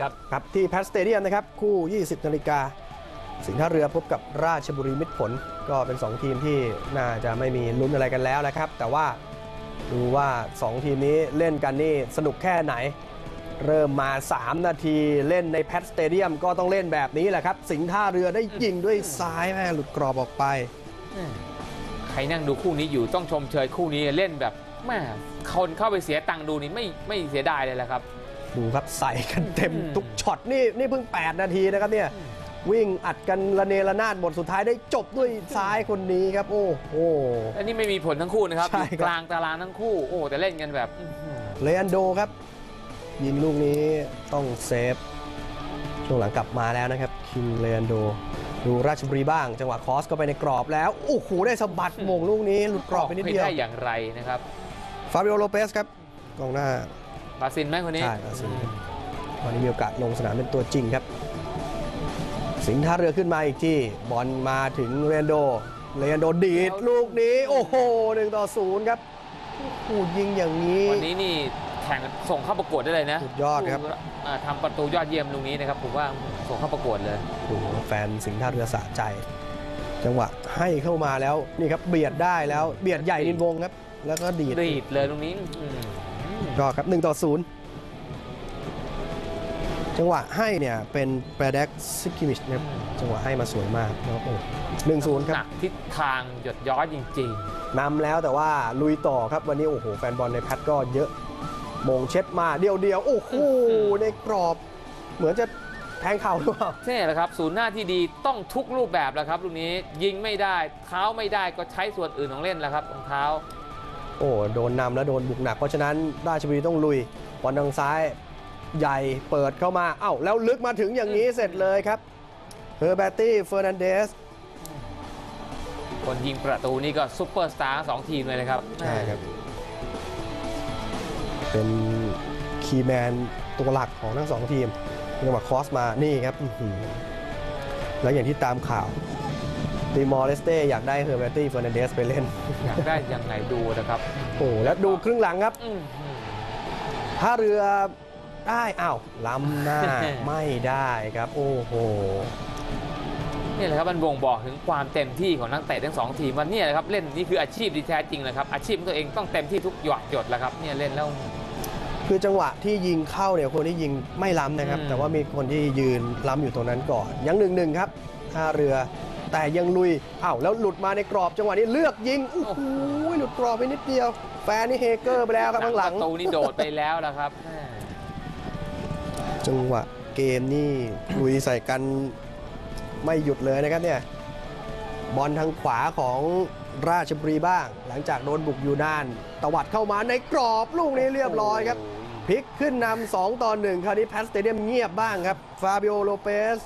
ครับครับที่แพทสเตเดียมนะครับคู่ 20 นาฬิกาสิงห์ท่าเรือพบกับราชบุรีมิตรผล ก็เป็น 2 ทีมที่น่าจะไม่มีลุ้นอะไรกันแล้วนะครับ แต่ว่าดูว่า 2 ทีมนี้เล่นกันนี่สนุกแค่ไหน เริ่มมา 3 นาทีเล่นในแพทสเตเดียมก็ต้องเล่นแบบนี้แหละครับ สิงห์ท่าเรือได้ยิงด้วยซ้ายแม่หลุดกรอบออกไป ใครนั่งดูคู่นี้อยู่ต้องชมเชยคู่นี้เล่นแบบแม่คนเข้าไปเสียตังค์ดูนี่ไม่ไม่เสียดายเลยแหละครับ ดูครับใส่กันเต็มอืมทุกช็อตนี่นี่เพิ่ง 8 นาทีนะครับเนี่ยวิ่งอัดกันระเนระนาดหมดสุดท้ายได้จบด้วยซ้ายคนนี้ครับ โอ้โหและนี่ไม่มีผลทั้งคู่นะครับใช่อยู่ครับกลางตารางทั้งคู่โอ้แต่เล่นกันแบบอื้อหือเลอันโดครับ ยิงลูกนี้ต้องเซฟช่วงหลังกลับมาแล้วนะครับ คิงเลอันโด ดูราชบุรีบ้าง จังหวะคอสก็ไปในกรอบแล้ว โอ้โห ได้สะบัดมงลูกนี้หลุดกรอบไปนิดเดียวได้อย่างไรนะครับฟาบิโอโลเปสครับกองหน้า บราซินไหมคนนี้ ใช่บราซิลวันนี้มีโอกาสลงสนามเป็นตัวจริงครับ สิงห์ท่าเรือขึ้นมาอีกที่บอลมาถึงเรนโดเรนโดดีดลูกนี้ โอ้โหหนึ่งต่อศูนย์ครับโอ้โหยิงอย่างนี้วันนี้นี่แข่งส่งเข้าประกวดได้เลยนะสุดยอดครับอ่าทำประตูยอดเยี่ยมลูกนี้นะครับผมว่าส่งเข้าประกวดเลยโอ้โหแฟนสิงห์ท่าเรือสะใจ จังหวะให้เข้ามาแล้วนี่ครับเบียดได้แล้วเบียดใหญ่นินวงครับ แล้วก็ดีดดีดเลยตรงนี้อืม ก็ครับ1ต่อ0จังหวะให้เนี่ยเป็นแปรเด็กซิกิมิชนะครับจังหวะให้มาสวยมากแล้วโอ้หนึ่งศูนย์ครับ หนักทิศทางหยดย้อยจริงนำแล้วแต่ว่าลุยต่อครับวันนี้โอ้โหแฟนบอลในแพทก็เยอะมงเช็ดมาเดียวเดียวๆโอ้โหในกรอบ เหมือนจะแทงเข่าหรือเปล่า ๆนี่แหละครับศูนย์หน้าที่ดีต้องทุกรูปแบบแล้วครับลูกนี้ยิงไม่ได้ เท้าไม่ได้ก็ใช้ส่วนอื่นของเล่นแล้วครับรองเท้าโอ้โดนนำแล้วโดนบุกหนัก เพราะฉะนั้นราชบุรีต้องลุยบอลทางซ้ายใหญ่เปิดเข้ามาเอ้าแล้วลึกมาถึงอย่างนี้เสร็จเลยครับเฮอร์เบตตี้เฟอร์นันเดสคนยิงประตูนี่ก็ซุปเปอร์สตาร์สองทีมเลยนะครับใช่ครับ เป็นคีย์แมนตัวหลักของทั้งสองทีมจังหวะคอสมานี่ครับอื้อหือแล้วอย่างที่ตามข่าว ตีมอร์เลสเต้อยากได้เฮอร์เบตตี้เฟอร์นันเดสไปเล่น อยากได้ยังไงดูนะครับโอ้แล้วดูครึ่งหลังครับอื้อหือ ถ้าเรือได้อ้าวล้ำหน้า ไม่ได้ครับ โอ้โห นี่แหละครับมันบ่งบอกถึงความเต็มที่ของนักเตะทั้งสองทีมว่าเนี่ยแหละครับเล่นนี่คืออาชีพที่แท้จริงนะครับอาชีพของตัวเองต้องเต็มที่ทุกหยดหยดแล้วครับเนี่ยเล่นแล้ว คือจังหวะที่ยิงเข้าเนี่ยคนที่ยิงไม่ล้ำนะครับ อืม แต่ว่ามีคนที่ยืนล้ำอยู่ตรงนั้นก่อน ยังหนึ่งหนึ่งครับท่าเรือ แต่ยังลุยอ้าวแล้วหลุดมาในกรอบจังหวะนี้เลือกยิงโอ้โหหลุดกรอบไปนิดเดียว แฟนนี่เฮเกอร์ไปแล้วครับข้างหลังประตูนี่โดดไปแล้วละครับแม่จังหวะเกมนี่ลุยใส่กันไม่หยุดเลยนะครับเนี่ยบอลทางขวาของราชบุรีบ้าง หลังจากโดนบุกอยู่นาน ตวัดเข้ามาในกรอบลูกนี้เรียบร้อยครับพลิกขึ้นนำ2ต่อ1คราวนี้แพทสเตเดียมเงียบบ้างครับ ฟาบิโอโลเปส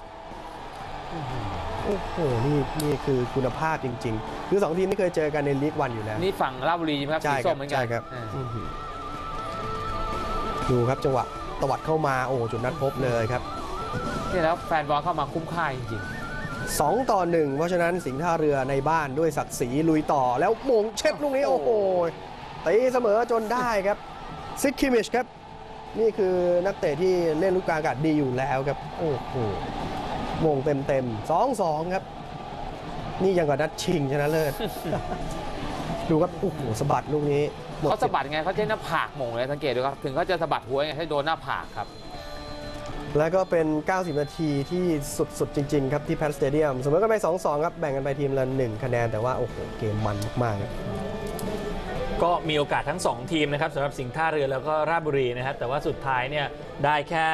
โอ้โห นี่นี่คือคุณภาพจริง ๆ คือ2ทีมไม่เคยเจอกันในลีกวันอยู่แล้ว นี่ฝั่งราชบุรีใช่ไหมครับใช่สีคส้รัมเหมือนกัใช่นครับอ่าอื้อหือดูครับจังหวะตวัดเข้ามาโอ้โหจุดนัดพบเลยครับ นี่แล้วแฟนบอลเข้ามาคุ้มค่าจริง2 ต่อ 1 เพราะฉะนั้นสิงห์ท่าเรือในบ้านด้วยศักดิ์ศรีลุยต่อแล้วมงเช็ดลูกนี้ โอ้โหตีเสมอจนได้ครับซิกคิมิชครับ นี่คือนักเตะที่เล่นลูกกลางอากาศดีอยู่แล้วครับ โอ้โห มงเต็มเต็มสองสองครับ นี่ยังกับนัดชิงชนะเลิศ ดูครับโอ้โหสะบัดลูกนี้หมดเขาสิสะทธิ์บัดไงเขาใช้หน้าผากหม่งเลยสังเกตดูครับ ถึงเขาจะสะบัดหัวไงให้โดนหน้าผากครับ แล้วก็เป็น 90 นาทีที่สุด ๆ จริง ๆ ครับ ที่แพทสเตเดียมเสมอกันไป 2-2 ครับ แบ่งกันไปทีมละ 1 คะแนนแต่ว่า โอ้โห เกมมันมากๆครับก็มีโอกาสทั้ง 2 ทีมนะครับสำหรับสิงห์ท่าเรือแล้วก็ราชบุรีนะครับแต่ว่าสุดท้ายเนี่ยได้แค่